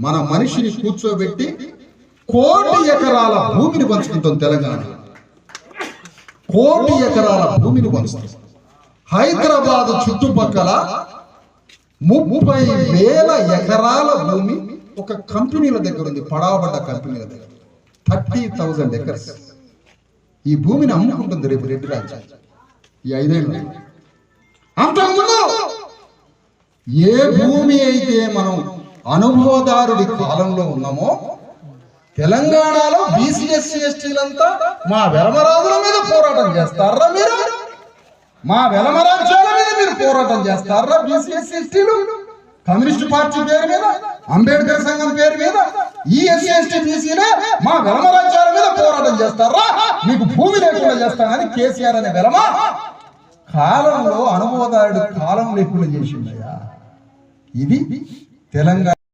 మన మనిషిని కూర్చోబెట్టి కోటి ఎకరాల భూమిని పంచుకుంటాం తెలంగాణ. కోటి ఎకరాల భూమిని పంచుతాం. హైదరాబాద్ చుట్టుపక్కల ముప్పై వేల ఎకరాల భూమి ఒక కంపెనీల దగ్గర ఉంది పడాబడ్డ కంపెనీల దగ్గర. Thirty thousand acres. ఈ భూమిని అమ్ముకుంటుంది రేపు రెడ్డి రాజ్యం. ఈ ఐదేళ్ళు. అంతకుముందు ఏ భూమి అయితే మనం అనుభవదారుడి కాలంలో ఉన్నామో తెలంగాణలో బీసీ ఎస్సీ ఎస్టీలంతా మా వెలమరాజుల మీద పోరాటం చేస్తారా మీరు? మా వెలమరాజ్యాల మీద మీరు పోరాటం చేస్తారా బీసీ ఎస్సీ ఎస్టీలు? కమ్యూనిస్ట్ పార్టీ పేరు మీద అంబేద్కర్ సంఘం పేరు మీద ఈ ఎస్సీ ఎస్టీ బీసీలే మా వెలమరాజ్యాల మీద పోరాటం చేస్తారా? మీకు భూమి లేకుండా చేస్తానని కేసీఆర్ అనే వెలమ? కాలంలో అనుభవదారుడు కాలం లేకుండా చేసిందయ్యా ఇది తెలంగాణ